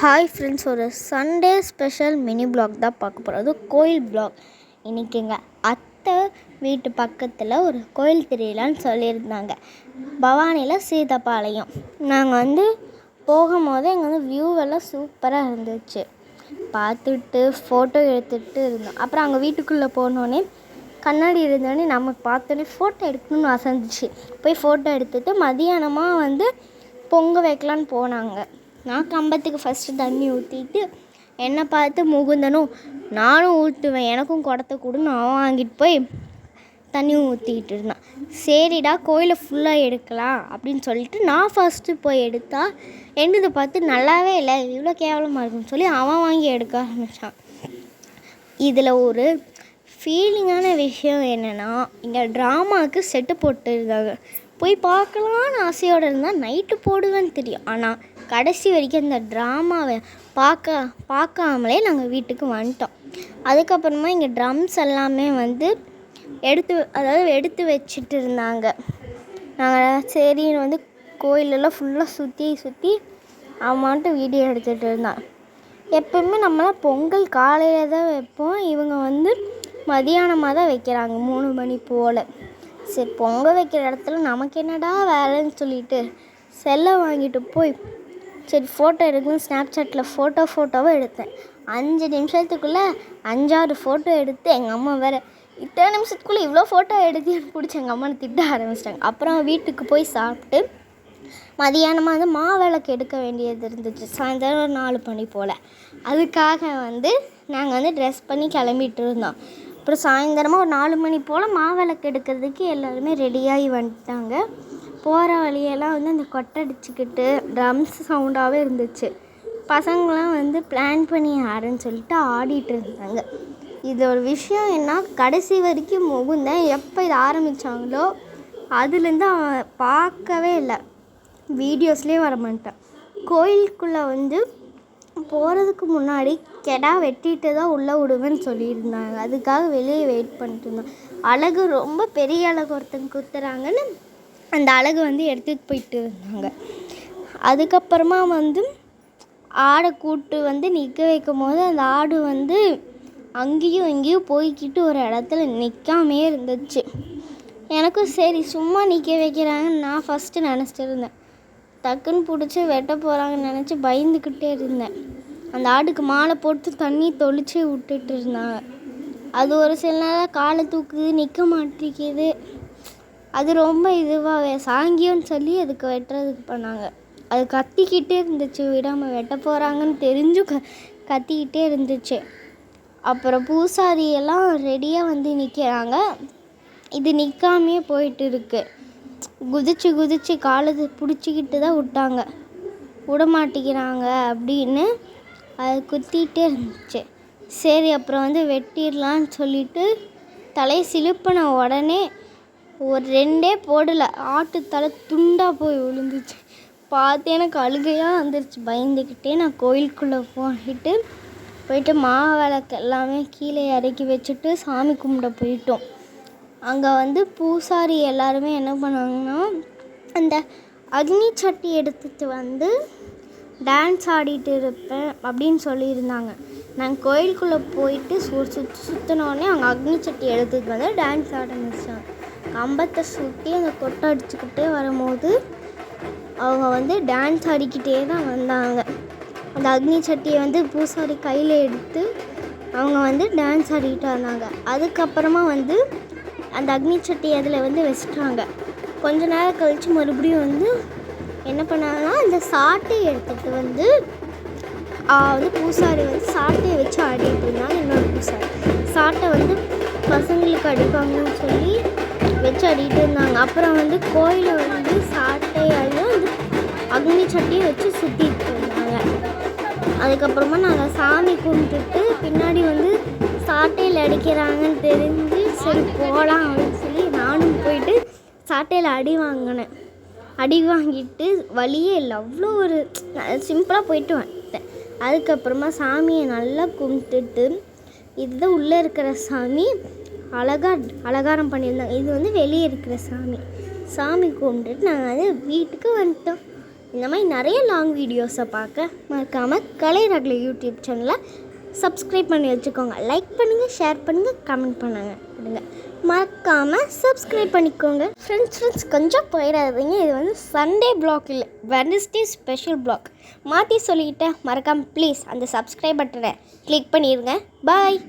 Hi friends ஒரு Sunday special mini black தான் பார்க்க போகிறோம் அது கோயில் பிளாக் இன்றைக்கி எங்கள் அத்தை வீட்டு பக்கத்தில் ஒரு கோயில் திருவிழான்னு சொல்லியிருந்தாங்க. பவானியில் சீதப்பாளையம். நாங்கள் வந்து போகும்போது எங்கள் வந்து வியூ எல்லாம் சூப்பராக இருந்துச்சு. பார்த்துட்டு ஃபோட்டோ எடுத்துகிட்டு இருந்தோம். அப்புறம் அங்கே வீட்டுக்குள்ளே போனோடனே கண்ணாடி இருந்தோடனே நம்ம பார்த்தோன்னே ஃபோட்டோ எடுக்கணும்னு அசந்துச்சு போய் ஃபோட்டோ எடுத்துட்டு மதியானமாக வந்து பொங்க வைக்கலான்னு போனாங்க. நான் கம்பத்துக்கு ஃபஸ்ட்டு தண்ணி ஊற்றிட்டு என்னை பார்த்து முகுந்தனும் நானும் ஊற்றுவேன் எனக்கும் குடத்த கொடு அவன் வாங்கிட்டு போய் தண்ணி ஊற்றிக்கிட்டு இருந்தான். சரிடா கோயிலை ஃபுல்லாக எடுக்கலாம் அப்படின்னு சொல்லிட்டு நான் ஃபஸ்ட்டு போய் எடுத்தா என்னது பார்த்து நல்லாவே இல்லை இவ்வளோ கேவலமாக இருக்குன்னு சொல்லி அவன் வாங்கி எடுக்க ஆரம்பித்தான் இதில் ஒரு ஃபீலிங்கான விஷயம் என்னென்னா இங்கே ட்ராமாவுக்கு செட்டு போட்டுருந்தாங்க போய் பார்க்கலான்னு ஆசையோடு இருந்தால் நைட்டு போடுவேன்னு தெரியும். ஆனால் கடைசி வரைக்கும் இந்த ட்ராமாவை பார்க்க பார்க்காமலே நாங்கள் வீட்டுக்கு வந்துட்டோம். அதுக்கப்புறமா இங்கே ட்ரம்ஸ் எல்லாமே வந்து எடுத்து அதாவது எடுத்து வச்சுட்டு இருந்தாங்க. நாங்கள் சரின்னு வந்து கோயிலெல்லாம் ஃபுல்லாக சுற்றி சுற்றி அவன்ட்டு வீடியோ எடுத்துகிட்டு இருந்தான். எப்பவுமே நம்மளாம் பொங்கல் காலையில் தான் வைப்போம். இவங்க வந்து மதியானமாக தான் வைக்கிறாங்க மூணு மணி போல். சரி பொங்கல் வைக்கிற இடத்துல நமக்கு என்னடா வேலைன்னு சொல்லிட்டு செல்லை வாங்கிட்டு போய் சரி ஃபோட்டோ எடுக்கணும். ஸ்னாப்சாட்டில் ஃபோட்டோ ஃபோட்டோவாக எடுத்தேன். அஞ்சு நிமிஷத்துக்குள்ளே அஞ்சாறு ஃபோட்டோ எடுத்து எங்கள் அம்மா வேறு இத்தனை நிமிஷத்துக்குள்ளே இவ்வளோ ஃபோட்டோ எடுத்து பிடிச்சி எங்கள் அம்மா திட்ட ஆரம்பிச்சிட்டாங்க. அப்புறம் வீட்டுக்கு போய் சாப்பிட்டு மதியானமாக வந்து மாவிளக்கு எடுக்க வேண்டியது இருந்துச்சு. சாயந்தரம் ஒரு நாலு மணி போல். அதுக்காக வந்து நாங்கள் வந்து ட்ரெஸ் பண்ணி கிளம்பிட்டு இருந்தோம். அப்புறம் சாயந்தரமாக ஒரு நாலு மணி போல் மாவிளக்கு எடுக்கிறதுக்கு எல்லாருமே ரெடியாகி வந்துட்டாங்க. போகிற வழியெல்லாம் வந்து அந்த கொட்டை அடிச்சுக்கிட்டு ட்ரம்ஸ் சவுண்டாகவே இருந்துச்சு. பசங்களாம் வந்து பிளான் பண்ணி ஆடுன்னு சொல்லிட்டு ஆடிட்டு இருந்தாங்க. இது ஒரு விஷயம் என்ன கடைசி வரைக்கும் முகுந்தன் எப்போ இதை ஆரம்பித்தாங்களோ அதுலேருந்து அவன் பார்க்கவே இல்லை. வீடியோஸ்லேயே வர மாட்டேன் கோயிலுக்குள்ளே வந்து போகிறதுக்கு முன்னாடி கெடா வெட்டிட்டு தான் உள்ளே விடுவேன்னு சொல்லியிருந்தாங்க. அதுக்காக வெளியே வெயிட் பண்ணிட்டு இருந்தோம். அழகு ரொம்ப பெரிய அழகு ஒருத்தங்க குத்துறாங்கன்னு அந்த அழகு வந்து எடுத்துகிட்டு போயிட்டு இருந்தாங்க. அதுக்கப்புறமா வந்து ஆடை கூட்டு வந்து நிற்க வைக்கும் போது அந்த ஆடு வந்து அங்கேயும் இங்கேயும் போய்க்கிட்டு ஒரு இடத்துல நிற்காமே இருந்துச்சு. எனக்கும் சரி சும்மா நிற்க வைக்கிறாங்கன்னு நான் ஃபஸ்ட்டு நினச்சிட்டு இருந்தேன் டக்குன்னு பிடிச்சி வெட்ட போகிறாங்கன்னு நினச்சி பயந்துக்கிட்டே இருந்தேன். அந்த ஆடுக்கு மாலை போட்டு தண்ணி தொளிச்சு விட்டுட்டு இருந்தாங்க. அது ஒரு சில நேரம் காலை தூக்குது நிற்க மாட்டேங்குது. அது ரொம்ப இதுவாக சாங்கியம்னு சொல்லி அதுக்கு வெட்டுறதுக்கு பண்ணாங்க. அது கத்திக்கிட்டே இருந்துச்சு விடாமல் வெட்ட போகிறாங்கன்னு தெரிஞ்சும் க கத்திக்கிட்டே இருந்துச்சு. அப்புறம் பூசாரி எல்லாம் ரெடியாக வந்து நிற்கிறாங்க இது நிற்காமையே போயிட்டு இருக்கு. குதிச்சு குதிச்சு காலத்தை பிடிச்சிக்கிட்டு தான் விட்டாங்க. விட மாட்டேங்கிறாங்க அப்படின்னு அது குத்திகிட்டே இருந்துச்சு. சரி அப்புறம் வந்து வெட்டிடலான்னு சொல்லிட்டு தலை சிலுப்பின உடனே ஒரு ரெண்டே போடலை. ஆட்டு தலை துண்டாக போய் விழுந்துச்சு. பார்த்து எனக்கு அழுகையாக வந்துருச்சு. பயந்துக்கிட்டே நான் கோயிலுக்குள்ளே போயிட்டு போயிட்டு மாவிளக்கு எல்லாமே கீழே இறக்கி வச்சுட்டு சாமி கும்பிட போயிட்டோம். அங்கே வந்து பூசாரி எல்லாருமே என்ன பண்ணாங்கன்னா அந்த அக்னி சட்டி எடுத்துகிட்டு வந்து டான்ஸ் ஆடிட்டு இருப்பேன் அப்படின்னு சொல்லியிருந்தாங்க. நாங்கள் கோயிலுக்குள்ளே போயிட்டு சு சுற்றி சுற்றினோடனே அங்கே அக்னி சட்டி எடுத்துகிட்டு வந்து டான்ஸ் ஆட ஆரம்பிச்சாங்க கம்பத்தை சுற்றி அந்த கொட்டை அடிச்சுக்கிட்டே வரும்போது அவங்க வந்து டான்ஸ் ஆடிக்கிட்டே தான் வந்தாங்க. அந்த அக்னி சட்டியை வந்து பூசாரி கையில் எடுத்து அவங்க வந்து டான்ஸ் ஆடிக்கிட்டு வந்தாங்க. அதுக்கப்புறமா வந்து அந்த அக்னி சட்டி அதில் வந்து வச்சுட்டாங்க. கொஞ்ச நேரம் கழித்து மறுபடியும் வந்து என்ன பண்ணாங்கன்னா அந்த சாட்டை எடுத்துகிட்டு வந்து வந்து பூசாரி வந்து சாட்டையை வச்சு ஆடிட்டு இருந்தாங்க. இன்னொரு பூசாரி. சாட்டை வந்து பசங்களுக்கு அடிப்பாங்கன்னு சொல்லி வச்சு அடிக்கிட்டு இருந்தாங்க. அப்புறம் வந்து கோயிலை வந்து சாட்டையாலையும் வந்து அக்னி சட்டியும் வச்சு சுற்றிட்டு இருந்தாங்க. அதுக்கப்புறமா நாங்கள் சாமி கும்பிட்டுட்டு பின்னாடி வந்து சாட்டையில் அடிக்கிறாங்கன்னு தெரிஞ்சு சரி போகலாம் அப்படின்னு சொல்லி நானும் போயிட்டு சாட்டையில் அடி வாங்கினேன். அடி வாங்கிட்டு வழியே இல்லை அவ்வளோ ஒரு சிம்பிளாக போயிட்டு வந்தேன் அதுக்கப்புறமா சாமியை நல்லா கும்பிட்டுட்டு இதுதான் உள்ளே இருக்கிற சாமி. அழகா அலங்காரம் பண்ணியிருந்தாங்க. இது வந்து வெளியே இருக்கிற சாமி. சாமி கும்பிட்டுட்டு நாங்கள் வந்து வீட்டுக்கு வந்துட்டோம். இந்த மாதிரி நிறைய லாங் வீடியோஸை பார்க்க மறக்காமல் கலை யூடியூப் சேனலை சப்ஸ்கிரைப் பண்ணி வச்சுக்கோங்க. லைக் பண்ணுங்கள் ஷேர் பண்ணுங்கள் கமெண்ட் பண்ணுங்க. விடுங்க. மறக்காமல் சப்ஸ்கிரைப் பண்ணிக்கோங்க. ஃப்ரெண்ட்ஸ் ஃப்ரெண்ட்ஸ் கொஞ்சம் போயிடாதீங்க. இது வந்து சண்டே பிளாக் இல்லை வெனஸ்டே ஸ்பெஷல் பிளாக் மாற்றி சொல்லிக்கிட்டேன். மறக்காமல் ப்ளீஸ் அந்த சப்ஸ்கிரைப் பட்டனை கிளிக் பண்ணிடுங்க. பாய்